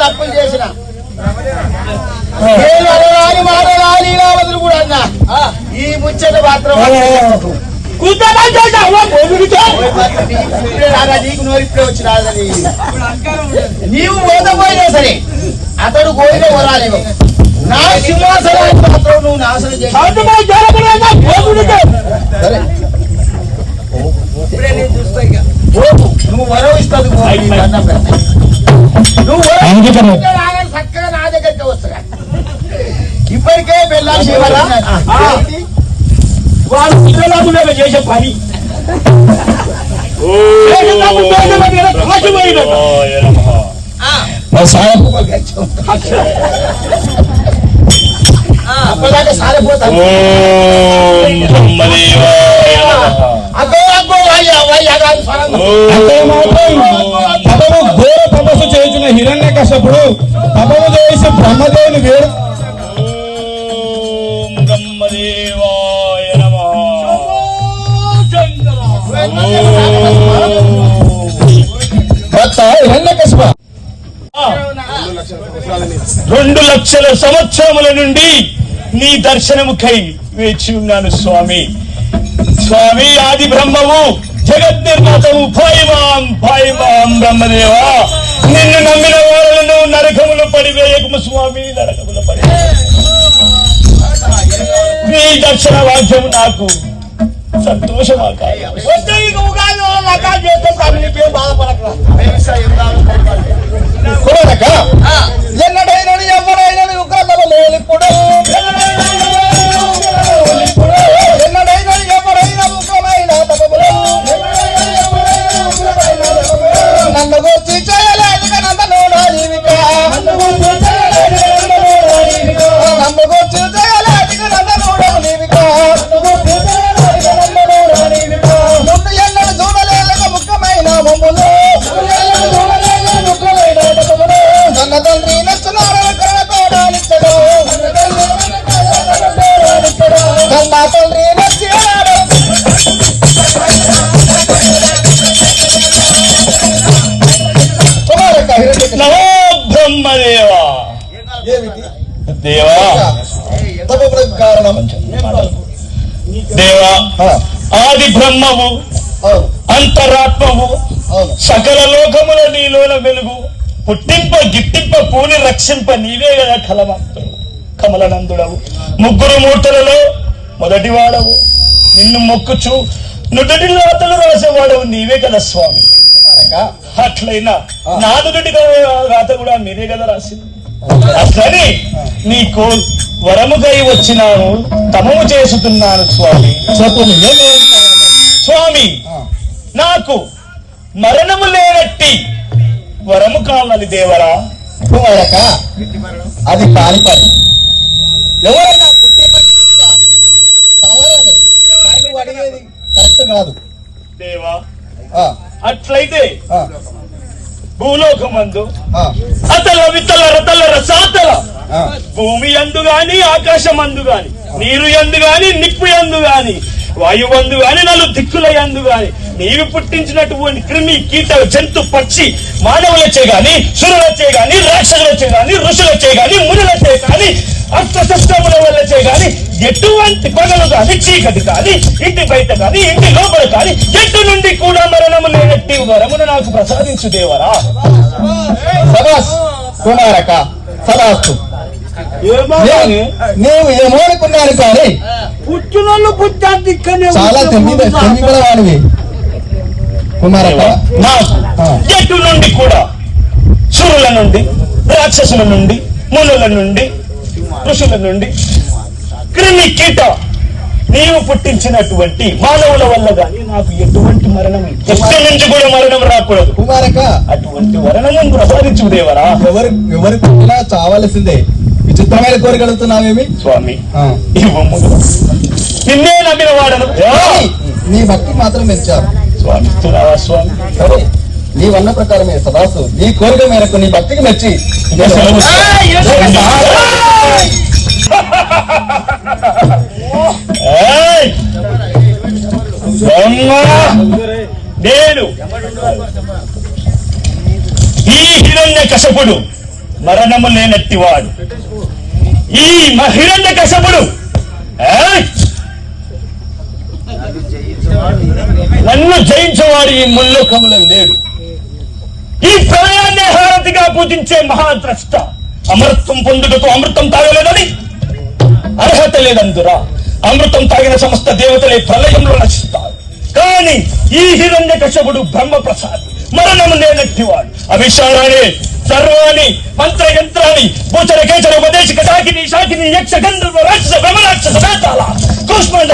తప్పులు చేసిన. నేను అనరాని కూడా అన్నా. ఈ ముచ్చట మాత్రం ఇప్పుడే రాదా నీకు నోరు ఇప్పుడే వచ్చి రాదని నీవు పోతపోయినా సరే అతడు కోరిన వరాలేవు నా సింహాసనాన్ని మాత్రం నువ్వు నాశనం. పోకు. నువ్వు వరం ఇస్తుంది పోకు. నీ దండం పెడతా. నువ్వు వరం అంగీకరణ. ఇస్తే రాగానే చక్కగా నా దగ్గరికి వస్తా ఇప్పటికే పెళ్ళాలి శివరా వాళ్ళు పిల్లలకు చేసే పని అప్పటిదాకా సారిపోతాను అగ్గో అగ్గో అయ్యా అయ్యా కాదు స్వరం. కశపుడు తపము చేసి బ్రహ్మదేవుని కశప రెండు లక్షల సంవత్సరముల నుండి నీ దర్శనముకై వేచి ఉన్నాను స్వామి. స్వామి ఆది బ్రహ్మవు జగత్ నిర్మాతవు భైవాం భైవాం బ్రహ్మదేవా. నిన్ను నమ్మిన వారులను నరకములు పడివేయకము స్వామి నరకములు పడి నీ దక్షిణ వాక్యం నాకు సంతోషమా కాదు. దేవా ఆది బ్రహ్మము అంతరాత్మము సకల లోకముల నీలోన వెలుగు. పుట్టింప గిట్టింప పూని రక్షింప నీవే కదా కలమంతుడు కమలనందుడవు. ముగ్గురు మూర్తులలో మొదటి వాడవు నిన్ను మొక్కుచు నుదుటి రాతలు రాసేవాడవు నీవే కదా స్వామి. అట్లయినా నా నుదుటి రాత కూడా మీరే కదా రాసింది. అట్లని నీకు వరముకై వచ్చినాను తమము చేసుతున్నాను స్వామి. స్వామి నాకు మరణము లేనట్టి వరము కావాలి దేవరా? కుమారక అది కాని పని. ఎవరైనా పుట్టే పని అడిగేది కరెక్ట్ కాదు. దేవా అట్లయితే భూలోకమందు అతల వితల రతల రసాతల. భూమి అందు గాని ఆకాశం అందు గాని నీరు ఎందు గాని నిప్పు ఎందు గాని వాయువందు గాని నలు దిక్కుల ఎందు గాని నీవు పుట్టించినటువంటి క్రిమి కీట జంతు పక్షి మానవులచే గాని సురులచే గాని రాక్షసులచే గాని ఋషులచే గాని మునులచే గాని అష్టశస్త్రముల వల్లచే గాని ఎటువంటి పగలు గాని చీకటి కాని ఇంటి బయట గాని ఇంటి లోపల కాని ఎటు నుండి కూడా మరణము లేనట్టి వరమును నాకు ప్రసాదించు దేవరా సదాస్ కుమారక సదాస్తు నీవు- ఏమో అనుకున్నాను కానీ దిక్కనే చాలా తెలివి తెలివి కూడా వాడివి. నుండి కూడా సురుల నుండి రాక్షసుల నుండి మునుల నుండి ఋషుల నుండి క్రిమి కీట నీవు పుట్టించినటువంటి మానవుల వల్ల గాని నాకు ఎటువంటి మరణం ఎక్కడి నుంచి కూడా మరణం రాకూడదు. కుమారక అటువంటి మరణం ప్రసాదించు దేవరా. ఎవరు ఎవరు పుట్టినా చావాల్సిందే. విచిత్రమైన కోరిక అడుగుతున్నావేమి? స్వామి నిన్నే నమ్మిన వాడను. నీ భక్తి మాత్రం పెంచారు స్వామి స్వామి? సరే నీవన్న ప్రకారమే సదాసు. నీ కోరిక మేరకు నీ భక్తికి మెచ్చి! నేను ఈ హిరణ్య కశపుడు మరణము లేనట్టివాడు ఈ మహిళ కశపుడు నన్ను జయించేవాడు ఈ ముల్లోకములం లేడు. ఈ ప్రళయాన్ని హారతిగా పూజించే మహాద్రష్ట అమృతం పొందుటకు అమృతం తాగలేదని అర్హత లేదందురా అమృతం తాగిన సమస్త దేవతలే ప్రళయంలో నశిస్తారు. కానీ ఈ హిరణ్య కశపుడు బ్రహ్మ ప్రసాద్ మరణము లేనట్టివాడు. అభిషారాన్ని సర్వాణి మంత్ర భూచర కేచర ఉపదేశిక శాకిని శాకిని యక్ష గంధర్వ రాక్షస బ్రహ్మరాక్షస వేతాల కూష్మాండ